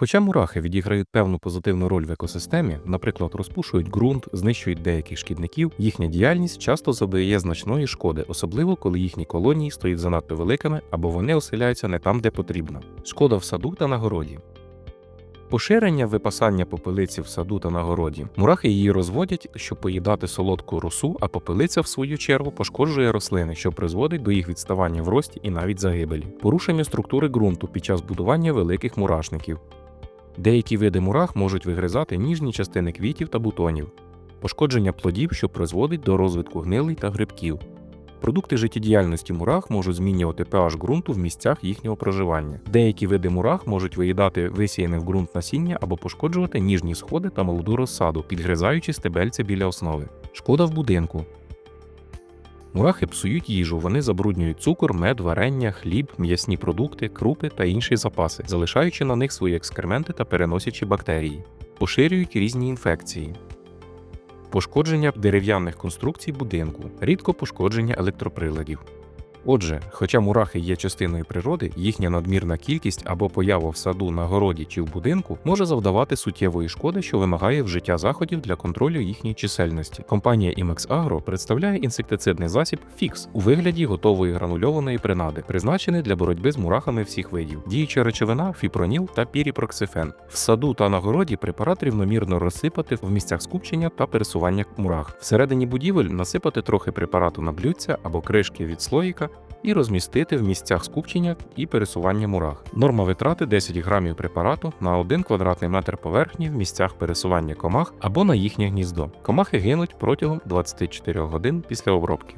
Хоча мурахи відіграють певну позитивну роль в екосистемі, наприклад, розпушують ґрунт, знищують деяких шкідників, їхня діяльність часто завдає значної шкоди, особливо коли їхні колонії стоять занадто великими або вони оселяються не там, де потрібно. Шкода в саду та на городі. Поширення випасання попелиці в саду та на городі. Мурахи її розводять, щоб поїдати солодку росу, а попелиця, в свою чергу, пошкоджує рослини, що призводить до їх відставання в рості і навіть загибелі. Порушення структури ґрунту під час будування великих мурашників. Деякі види мурах можуть вигризати ніжні частини квітів та бутонів, пошкодження плодів, що призводить до розвитку гнилий та грибків. Продукти життєдіяльності мурах можуть змінювати pH ґрунту в місцях їхнього проживання. Деякі види мурах можуть виїдати висіяне в ґрунт насіння або пошкоджувати ніжні сходи та молоду розсаду, підгризаючи стебельця біля основи. Шкода в будинку. Мурахи псують їжу, вони забруднюють цукор, мед, варення, хліб, м'ясні продукти, крупи та інші запаси, залишаючи на них свої екскременти та переносячи бактерії, поширюють різні інфекції. Пошкодження дерев'яних конструкцій будинку, рідко пошкодження електроприладів. Отже, хоча мурахи є частиною природи, їхня надмірна кількість або поява в саду, на городі чи в будинку може завдавати суттєвої шкоди, що вимагає вжиття заходів для контролю їхньої чисельності. Компанія Imex Agro представляє інсектицидний засіб Fix у вигляді готової гранульованої принади, призначений для боротьби з мурахами всіх видів. Діюча речовина фіпроніл та піріпроксифен. В саду та на городі препарат рівномірно розсипати в місцях скупчення та пересування мурах. Всередині будівель насипати трохи препарату на блюдця або кришки від слоїка і розмістити в місцях скупчення і пересування мурах. Норма витрати 10 грамів препарату на 1 квадратний метр поверхні в місцях пересування комах або на їхнє гніздо. Комахи гинуть протягом 24 годин після обробки.